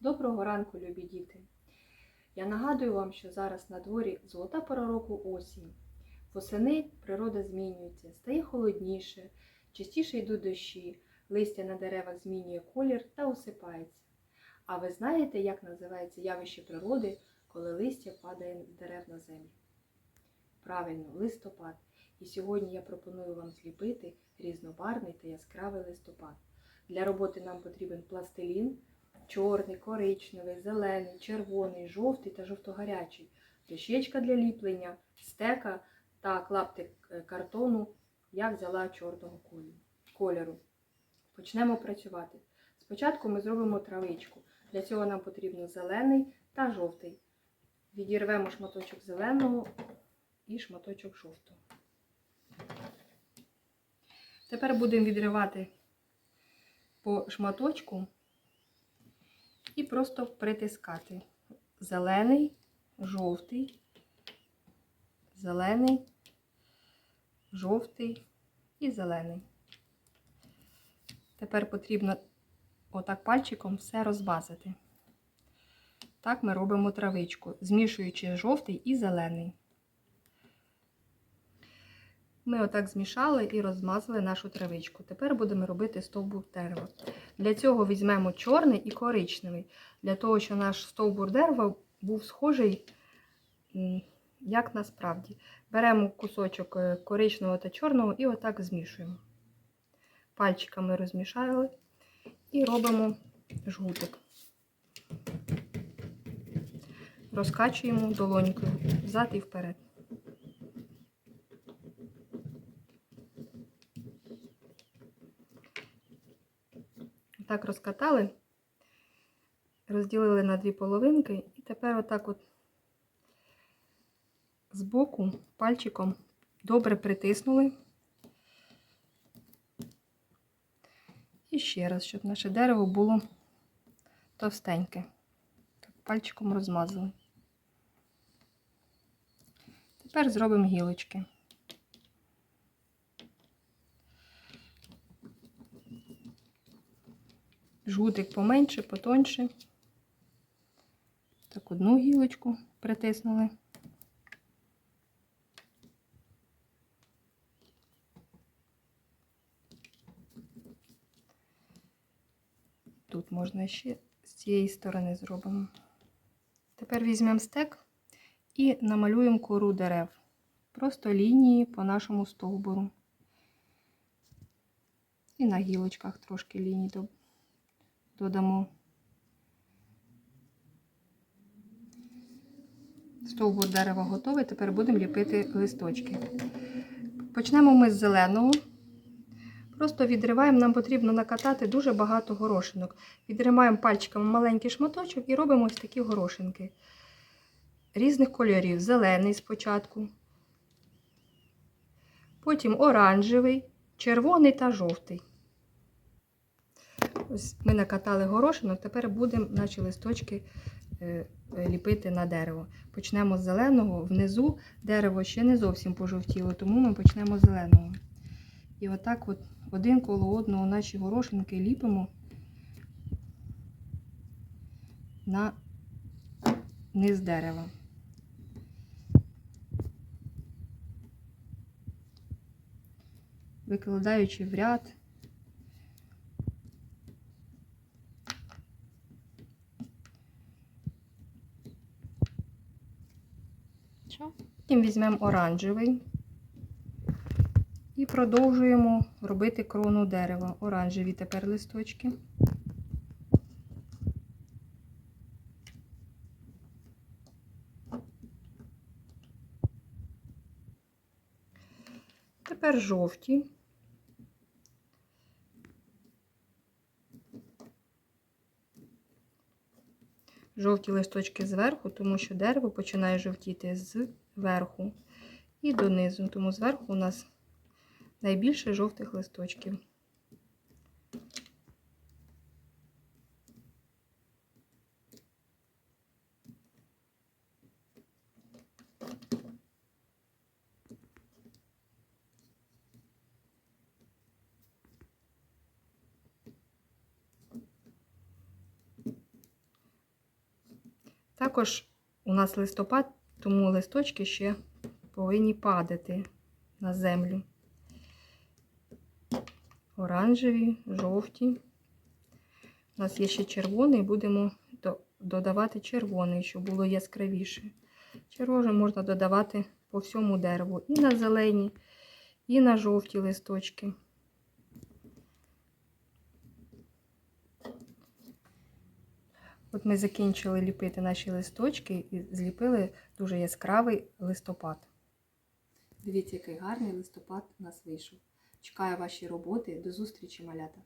Доброго ранку, любі діти! Я нагадую вам, що зараз на дворі золота пора року осінь. Восени природа змінюється, стає холодніше, частіше йдуть дощі, листя на деревах змінює колір та осипається. А ви знаєте, як називається явище природи, коли листя падає з дерев на землю? Правильно, листопад. І сьогодні я пропоную вам зліпити різнобарвний та яскравий листопад. Для роботи нам потрібен пластилін, чорний, коричневий, зелений, червоний, жовтий та жовтогарячий, дощечка для ліплення, стека та клаптик е, картону я взяла чорного кольору. Почнемо працювати. Спочатку ми зробимо травичку. Для цього нам потрібно зелений та жовтий. Відірвемо шматочок зеленого і шматочок жовтого. Тепер будемо відривати по шматочку і просто притискати. Зелений, жовтий, зелений, жовтий і зелений. Тепер потрібно отак пальчиком все розмазати. Так ми робимо травичку, змішуючи жовтий і зелений. Ми отак змішали і розмазали нашу травичку. Тепер будемо робити стовбур дерева. Для цього візьмемо чорний і коричневий, для того, щоб наш стовбур дерева був схожий, як насправді. Беремо кусочок е, коричневого та чорного і отак змішуємо. Пальчиками розмішали і робимо жгутик. Розкачуємо долонькою взад і вперед. Так розкатали, розділили на дві половинки, і тепер отак от збоку пальчиком добре притиснули. І ще раз, щоб наше дерево було товстеньке. Так, пальчиком розмазали. Тепер зробимо гілочки. Жгутик поменше, потоньше. Так, одну гілочку притиснули. Тут можна ще з цієї сторони зробимо. Тепер візьмемо стек і намалюємо кору дерев. Просто лінії по нашому стовбуру. І на гілочках трошки ліній додамо. Стовбур дерева готовий, тепер будемо ліпити листочки. Почнемо ми з зеленого. Просто відриваємо, нам потрібно накатати дуже багато горошинок. Відриваємо пальчиками маленький шматочок і робимо ось такі горошинки. Різних кольорів. Зелений спочатку, потім оранжевий, червоний та жовтий. Ось ми накатали горошинок, тепер будемо наші листочки е, ліпити на дерево. Почнемо з зеленого, внизу дерево ще не зовсім пожовтіло, тому ми почнемо з зеленого. І отак от один коло одного наші горошинки ліпимо на низ дерева. Викладаючи в ряд. Потім візьмемо оранжевий і продовжуємо робити крону дерева. Оранжеві тепер листочки. Тепер жовті. Жовті листочки зверху, тому що дерево починає жовтіти зверху і донизу. Тому зверху у нас найбільше жовтих листочків. Також у нас листопад, тому листочки ще повинні падати на землю. Оранжеві, жовті. У нас є ще червоний, будемо додавати червоний, щоб було яскравіше. Червоний можна додавати по всьому дереву. І на зелені, і на жовті листочки. От ми закінчили ліпити наші листочки і зліпили дуже яскравий листопад. Дивіться, який гарний листопад у нас вийшов. Чекаю ваші роботи. До зустрічі, малята!